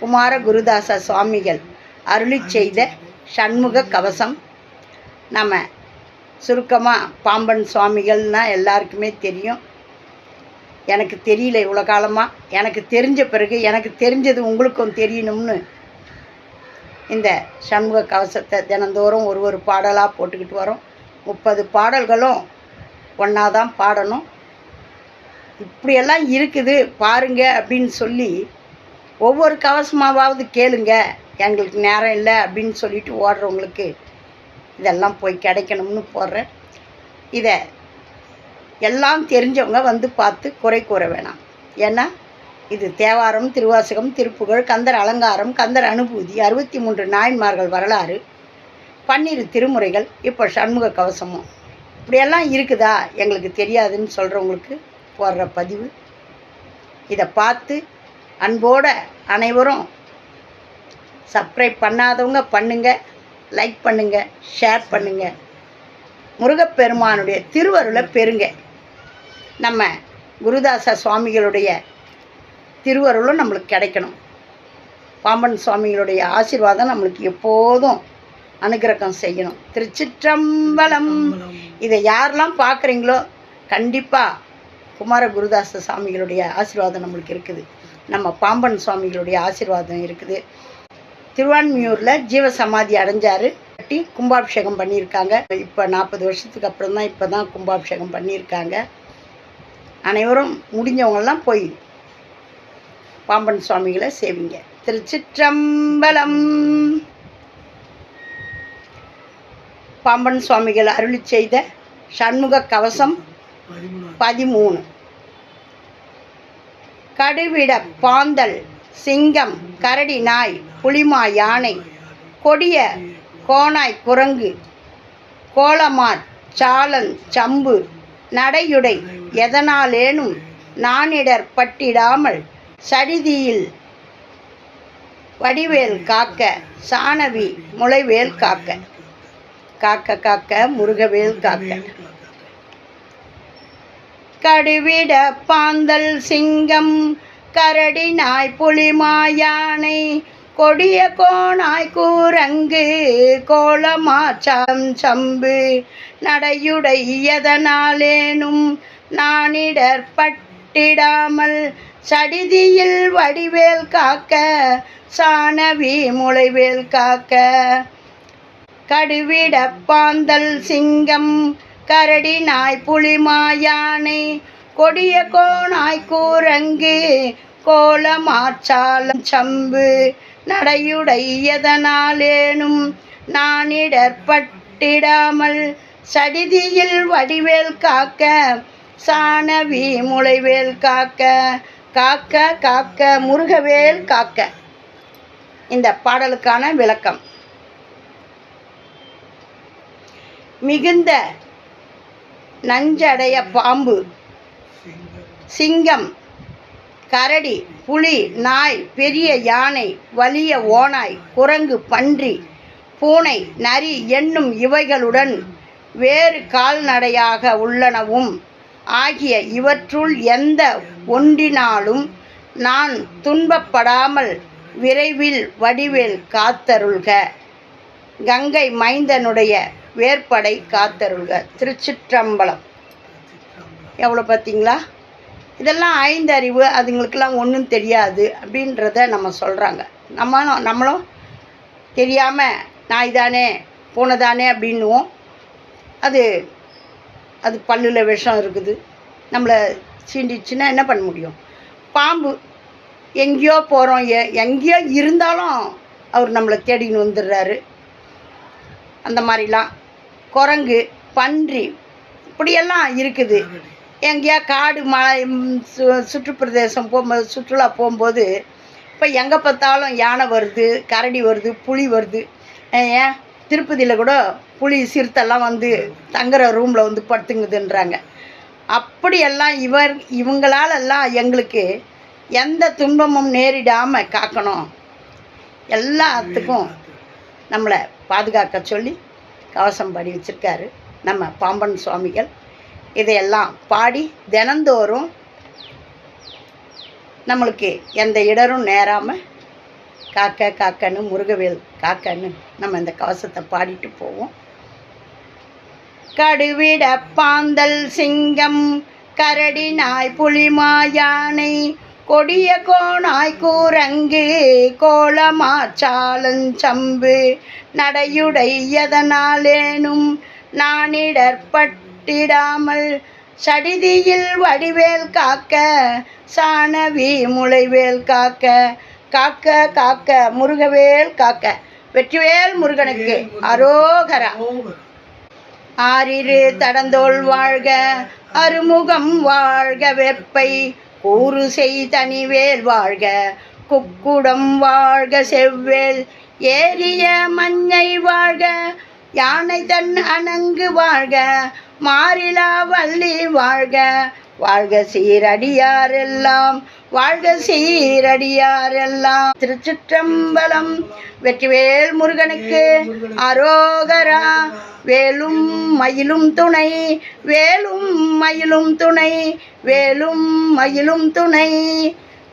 குமார குருதாச சுவாமிகள் அருளி செய்த சண்முக கவசம். நம்ம சுருக்கமாக பாம்பன் சுவாமிகள்னால் எல்லாருக்குமே தெரியும். எனக்கு தெரியல இவ்வளோ காலமாக எனக்கு தெரிஞ்ச பிறகு எனக்கு தெரிஞ்சது உங்களுக்கும் தெரியணும்னு இந்த சண்முக கவசத்தை தினந்தோறும் ஒரு ஒரு பாடலாக போட்டுக்கிட்டு வரோம். முப்பது பாடல்களும் ஒன்றா தான் பாடணும். இப்படியெல்லாம் இருக்குது பாருங்க அப்படின்னு சொல்லி ஒவ்வொரு கவசமாவது கேளுங்க. எங்களுக்கு நேரம் இல்லை அப்படின்னு சொல்லிட்டு ஓடுறவங்களுக்கு இதெல்லாம் போய் கிடைக்கணும்னு போடுறேன். இதை எல்லாம் தெரிஞ்சவங்க வந்து பார்த்து குறை கூற வேணாம். ஏன்னா இது தேவாரம் திருவாசகம் திருப்புகழ் கந்தர் அலங்காரம் கந்தர் அனுபூதி அறுபத்தி மூன்று நாயன்மார்கள் வரலாறு பன்னிரு திருமுறைகள் இப்போ சண்முக கவசமும். இப்படியெல்லாம் இருக்குதா? எங்களுக்கு தெரியாதுன்னு சொல்கிறவங்களுக்கு போடுற பதிவு. இதை பார்த்து அன்போட அனைவரும் சப்ஸ்கிரைப் பண்ணாதவங்க பண்ணுங்க லைக் பண்ணுங்க ஷேர் பண்ணுங்க. முருகப்பெருமானுடைய திருவருளை பெறுங்க. நம்ம குருதாச சுவாமிகளுடைய திருவருளும் நம்மளுக்கு கிடைக்கணும். பாம்பன் சுவாமிகளுடைய ஆசீர்வாதம் நம்மளுக்கு எப்போதும் அனுகிரகம் செய்யணும். திருச்சிற்றம்பலம். இதை யாரெல்லாம் பார்க்குறீங்களோ கண்டிப்பாக குமார குருதாச சாமிகளுடைய ஆசீர்வாதம் நம்மளுக்கு இருக்குது. நம்ம பாம்பன் சுவாமிகளுடைய ஆசீர்வாதம் இருக்குது. திருவான்மியூரில் ஜீவசமாதி அடைஞ்சார். கட்டி கும்பாபிஷேகம் பண்ணியிருக்காங்க. இப்போ நாற்பது வருஷத்துக்கு அப்புறம் தான் இப்போ தான் கும்பாபிஷேகம் பண்ணியிருக்காங்க. அனைவரும் முடிஞ்சவங்கெல்லாம் போய் பாம்பன் சுவாமிகளை சேவிங்க. திருச்சிற்றம்பலம். பாம்பன் சுவாமிகள் அருளி செய்த சண்முக கவசம் பதிமூணு. கடுவிட பாந்தல் சிங்கம் கரடி நாய் புலிமா யானை கொடிய கோனாய் குரங்கு கோலமார் சாலன் சம்பு நடையுடை எதனாலேனும் நானிடர் பட்டிடாமல் சடிதியில் வடிவேல் காக்க சாணவி முளைவேல் காக்க. காக்க காக்க முருகவேல் காக்க. கடுவிட பாந்தல் சிங்கம் கரடி நாய் புலிமா யானை கொடிய கோணாய் கூரங்கு கோலமாச்சாம் சம்பு நடையுடை எதனாலேனும் நானிடர் பட்டிடாமல் சடிதியில் வடிவேல் காக்க சாணவி முளைவேல் காக்க. கடுவிட பாந்தல் சிங்கம் கரடி நாய் புலிமா யானை கொடிய கோணாய் கூரங்கு கோலமாச்சாலம் சம்பு நடையுடை எதனாலேனும் பட்டிடாமல் சடிதியில் வடிவேல் காக்க சாணவி முளைவேல் காக்க காக்க காக்க முருகவேல் காக்க. இந்த பாடலுக்கான விளக்கம். மிகுந்த நஞ்சடைய பாம்பு. சிங்கம். கரடி புலி நாய் பெரிய யானை வலிய ஓனாய் குரங்கு பன்றி பூனை நரி என்னும் இவைகளுடன் வேறு கால்நடையாக உள்ளனவும். ஆகிய இவற்றுள் எந்த ஒன்றினாலும் நான் துன்பப்படாமல் விரைவில் வடிவேல் காத்தருள்க. கங்கை மைந்தனுடைய வேற்படை காத்தருள்க. திருச்சிற்றம்பலம். எவ்வளோ பார்த்தீங்களா? இதெல்லாம் ஐந்தறிவு அதுங்களுக்கெல்லாம் ஒன்றும் தெரியாது அப்படின்றத நம்ம சொல்கிறாங்க நம்ம நம்மளும் தெரியாமல் நாய் தானே பூனை தானே அப்படின்னுவோம். அது அது பல்லில் விஷம் இருக்குது. நம்மளை சீண்டிச்சுன்னா என்ன பண்ண முடியும்? பாம்பு. எங்கேயோ போகிறோம் எ எங்கேயோ இருந்தாலும் அவர் நம்மளை தேடின்னு வந்துடுறாரு. அந்த மாதிரிலாம். குரங்கு பன்றி இப்படியெல்லாம் இருக்குது. எங்கேயா காடு மலை சு சுற்றுப்பிரதேசம் போகும்போது சுற்றுலா போகும்போது இப்போ எங்கே பார்த்தாலும் யானை வருது கரடி வருது புலி வருது. ஏன் திருப்பதியில் கூட புலி சிறுத்தெல்லாம் வந்து தங்குற ரூமில் வந்து படுத்துங்குதுன்றாங்க. அப்படியெல்லாம் இவர் இவங்களாலெல்லாம் எங்களுக்கு எந்த துன்பமும் நேரிடாமல் காக்கணும். எல்லாத்துக்கும் நம்மளை பாதுகாக்க சொல்லி கவசம் பாடி வச்சிருக்காரு நம்ம பாம்பன் சுவாமிகள். இதையெல்லாம் பாடி தினந்தோறும் நம்மளுக்கு எந்த இடரும் நேராமல் காக்க காக்கன்னு முருகவேல் காக்கன்னு நம்ம இந்த கவசத்தை பாடிட்டு போவோம். கடுவிட பாந்தல் சிங்கம் கரடி நாய் புலிமா யானை கொடிய கோணாய் கூரங்கு கோலமாச்சாலஞ்சம்பு நடையுடை எதனாலேனும் நானிடற்பட்டிடாமல் சடிதியில் வடிவேல் காக்க சாணவி முளைவேல் காக்க காக்க காக்க முருகவேல் காக்க. வெற்றிவேல் முருகனுக்கு அரோகரா. ஆறிரு தடந்தோல் வாழ்க அருமுகம் வாழ்க வெப்பை. கூறு செய் தனிவேல் வாழ்க குக்குடம் வாழ்க செவ்வேல் ஏரிய மஞ்சை வாழ்க யானை தன் அணங்கு வாழ்க மாறிலா வள்ளி வாழ்க வாழ்க சீரடியாரெல்லாம் வாழ்க சீரடியாரெல்லாம். திருச்சிற்றம்பலம் வெற்றிவேல் முருகனுக்கு அரோகரா. வேலும் மயிலும் துணை வேலும் மயிலும் துணை வேலும் மயிலும் துணை.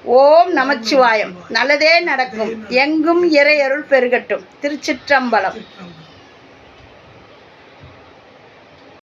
ஓம் நமச்சிவாயம். நல்லதே நடக்கும். எங்கும் இறையருள் பெருகட்டும். திருச்சிற்றம்பலம்.